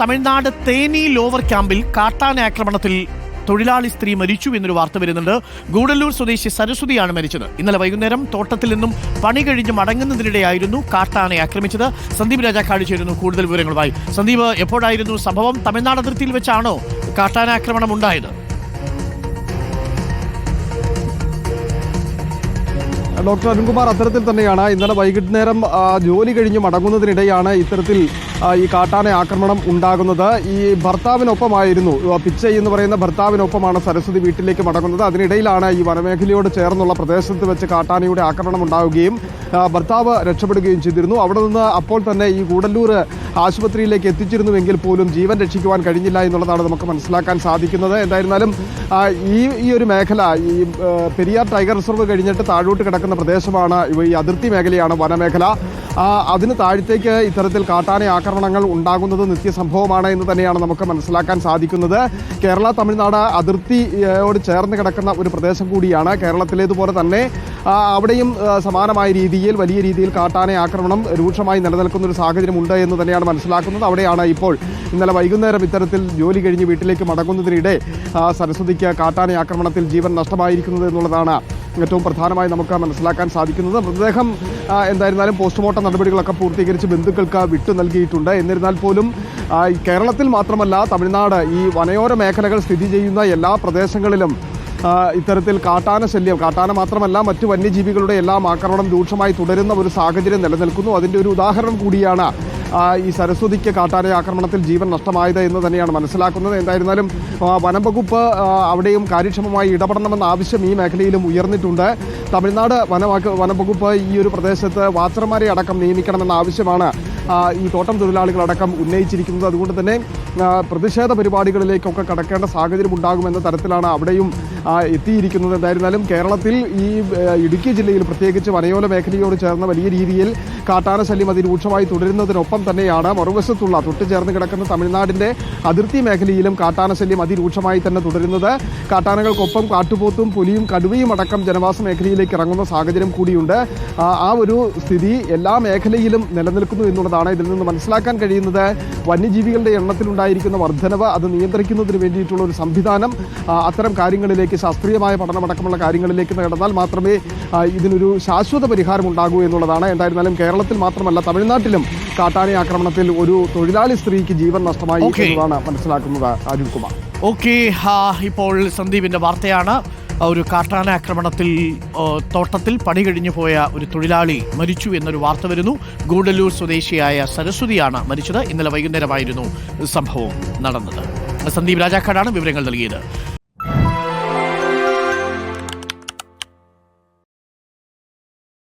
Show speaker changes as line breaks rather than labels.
Tamil Nadu Theni lower ക്യാമ്പിൽ കാട്ടാന ആക്രമണത്തിൽ തൊഴിലാളി സ്ത്രീ മരിച്ചു എന്നൊരു വാർത്ത വരുന്നുണ്ട്. ഗൂഡല്ലൂർ സ്വദേശി സരസ്വതിയാണ് മരിച്ചത്. ഇന്നലെ വൈകുന്നേരം തോട്ടത്തിൽ നിന്നും പണി കഴിഞ്ഞ് മടങ്ങുന്നതിനിടെയായിരുന്നു കാട്ടാനെ ആക്രമിച്ചത്. സന്ദീപ് രാജാക്കാട് ചേരുന്നു കൂടുതൽ വിവരങ്ങളുമായി. സന്ദീപ് എപ്പോഴായിരുന്നു സംഭവം? തമിഴ്നാട് അതിർത്തിയിൽ വെച്ചാണോ കാട്ടാനാക്രമണം ഉണ്ടായത്?
ഡോക്ടർ അരുൺകുമാർ അത്തരത്തിൽ തന്നെയാണ് ഇന്നലെ വൈകുന്നേരം ജോലി കഴിഞ്ഞ് മടങ്ങുന്നതിനിടെയാണ് ഇത്തരത്തിൽ ഈ കാട്ടാന ആക്രമണം ഉണ്ടാകുന്നത്. ഈ ഭർത്താവിനൊപ്പമായിരുന്നു. പിച്ചൈ എന്ന് പറയുന്ന ഭർത്താവിനൊപ്പമാണ് സരസ്വതി വീട്ടിലേക്ക് മടങ്ങുന്നത്. അതിനിടയിലാണ് ഈ വനമേഖലയോട് ചേർന്നുള്ള പ്രദേശത്ത് വെച്ച് കാട്ടാനയുടെ ആക്രമണം ഉണ്ടാവുകയും ഭർത്താവ് രക്ഷപ്പെടുകയും ചെയ്തിരുന്നു. അവിടെ നിന്ന് അപ്പോൾ തന്നെ ഈ കൂടല്ലൂർ ആശുപത്രിയിലേക്ക് എത്തിച്ചിരുന്നുവെങ്കിൽ പോലും ജീവൻ രക്ഷിക്കുവാൻ കഴിഞ്ഞില്ല എന്നുള്ളതാണ് നമുക്ക് മനസ്സിലാക്കാൻ സാധിക്കുന്നത്. എന്തായിരുന്നാലും ഈ ഈ ഒരു മേഖല ഈ പെരിയാർ ടൈഗർ റിസർവ് കഴിഞ്ഞിട്ട് താഴോട്ട് കിടക്കുന്ന പ്രദേശമാണ് ഈ അതിർത്തി മേഖലയാണ് വനമേഖല. അതിന് താഴത്തേക്ക് ഇത്തരത്തിൽ കാട്ടാന ആക്രമണങ്ങൾ ഉണ്ടാകുന്നത് നിത്യസംഭവമാണ് എന്ന് തന്നെയാണ് നമുക്ക് മനസ്സിലാക്കാൻ സാധിക്കുന്നത്. കേരള തമിഴ്നാട് അതിർത്തിയോട് ചേർന്ന് കിടക്കുന്ന ഒരു പ്രദേശം കൂടിയാണ് കേരളത്തിലേതുപോലെ തന്നെ. അവിടെയും സമാനമായ രീതിയിൽ വലിയ രീതിയിൽ കാട്ടാന ആക്രമണം രൂക്ഷമായി നിലനിൽക്കുന്ന ഒരു സാഹചര്യം ഉണ്ട് എന്ന് തന്നെയാണ് മനസ്സിലാക്കുന്നത്. അവിടെയാണ് ഇപ്പോൾ ഇന്നലെ വൈകുന്നേരം ഇത്തരത്തിൽ ജോലി കഴിഞ്ഞ് വീട്ടിലേക്ക് മടങ്ങുന്നതിനിടെ സരസ്വതിക്ക് കാട്ടാന ആക്രമണത്തിൽ ജീവൻ നഷ്ടമായിരിക്കുന്നത് എന്നുള്ളതാണ് ഏറ്റവും പ്രധാനമായി നമുക്ക് മനസ്സിലാക്കാൻ സാധിക്കുന്നത്. മൃതദേഹം എന്തായിരുന്നാലും പോസ്റ്റ്മോർട്ടം നടപടികളൊക്കെ പൂർത്തീകരിച്ച് ബന്ധുക്കൾക്ക് വിട്ടു നൽകിയിട്ടുണ്ട്. എന്നിരുന്നാൽ പോലും കേരളത്തിൽ മാത്രമല്ല തമിഴ്നാട് ഈ വനയോര മേഖലകൾ സ്ഥിതി ചെയ്യുന്ന എല്ലാ പ്രദേശങ്ങളിലും ഇത്തരത്തിൽ കാട്ടാന ശല്യം കാട്ടാന മാത്രമല്ല മറ്റു വന്യജീവികളുടെ എല്ലാം ആക്രമണം രൂക്ഷമായി തുടരുന്ന ഒരു സാഹചര്യം നിലനിൽക്കുന്നു. അതിന്റെ ഒരു ഉദാഹരണം കൂടിയാണ് ഈ സരസ്വതിക്ക് കാട്ടാന ആക്രമണത്തിൽ ജീവൻ നഷ്ടമായത് എന്ന് തന്നെയാണ് മനസ്സിലാക്കുന്നത്. എന്തായിരുന്നാലും വനം വകുപ്പ് അവിടെയും കാര്യക്ഷമമായി ഇടപെടണമെന്ന ആവശ്യം ഈ മേഖലയിലും ഉയർന്നിട്ടുണ്ട്. തമിഴ്നാട് വനവാക്ക് വനം വകുപ്പ് ഈ ഒരു പ്രദേശത്ത് വാച്ചർമാരെ അടക്കം നിയമിക്കണമെന്ന ആവശ്യമാണ് ഈ തോട്ടം തൊഴിലാളികളടക്കം ഉന്നയിച്ചിരിക്കുന്നത്. അതുകൊണ്ട് തന്നെ പ്രതിഷേധ പരിപാടികളിലേക്കൊക്കെ കടക്കേണ്ട സാഹചര്യം ഉണ്ടാകുമെന്ന തരത്തിലാണ് അവിടെയും എത്തിയിരിക്കുന്നത്. എന്തായിരുന്നാലും കേരളത്തിൽ ഈ ഇടുക്കി ജില്ലയിൽ പ്രത്യേകിച്ച് വനയോല മേഖലയോട് ചേർന്ന വലിയ രീതിയിൽ കാട്ടാന ശല്യം അതിരൂക്ഷമായി തുടരുന്നതിനൊപ്പം തന്നെയാണ് മറുവശത്തുള്ള തൊട്ട് ചേർന്ന് കിടക്കുന്ന തമിഴ്നാടിന്റെ അതിർത്തി മേഖലയിലും കാട്ടാന ശല്യം അതിരൂക്ഷമായി തന്നെ തുടരുന്നത്. കാട്ടാനകൾക്കൊപ്പം കാട്ടുപോത്തും പുലിയും കടുവയും അടക്കം ജനവാസ മേഖലയിലേക്ക് ഇറങ്ങുന്ന സാഹചര്യം കൂടിയുണ്ട്. ആ ഒരു സ്ഥിതി എല്ലാ മേഖലയിലും നിലനിൽക്കുന്നു എന്നുള്ളതാണ് ഇതിൽ നിന്ന് മനസ്സിലാക്കാൻ കഴിയുന്നത്. വന്യജീവികളുടെ എണ്ണത്തിലുണ്ടായിരിക്കുന്ന വർധനവ് അത് നിയന്ത്രിക്കുന്നതിന് വേണ്ടിയിട്ടുള്ള ഒരു സംവിധാനം അത്തരം കാര്യങ്ങളിലേക്ക് ശാസ്ത്രീയമായ പഠനമടക്കമുള്ള കാര്യങ്ങളിലേക്ക് നടന്നാൽ മാത്രമേ ഇതിനൊരു ശാശ്വത പരിഹാരം ഉണ്ടാകൂ എന്നുള്ളതാണ്. എന്തായിരുന്നാലും കേരളത്തിൽ മാത്രമല്ല തമിഴ്നാട്ടിലും കാട്ടാന ആക്രമണത്തിൽ ഒരു തൊഴിലാളി സ്ത്രീക്ക് ജീവൻ നഷ്ടമായി. എന്നതാണ് മനസ്സിലാക്കുന്നത് അരുൺകുമാർ
ഓക്കെ ഇപ്പോൾ സന്ദീപിന്റെ വാർത്തയാണ്. ഒരു കാട്ടാന ആക്രമണത്തിൽ തോട്ടത്തിൽ പണി കഴിഞ്ഞു പോയ ഒരു തൊഴിലാളി മരിച്ചു എന്നൊരു വാർത്ത വരുന്നു. ഗൂഡല്ലൂർ സ്വദേശിയായ സരസ്വതിയാണ് മരിച്ചത്. ഇന്നലെ വൈകുന്നേരമായിരുന്നു സംഭവം നടന്നത്. സന്ദീപ് രാജാക്കാടാണ് വിവരങ്ങൾ നൽകിയത്.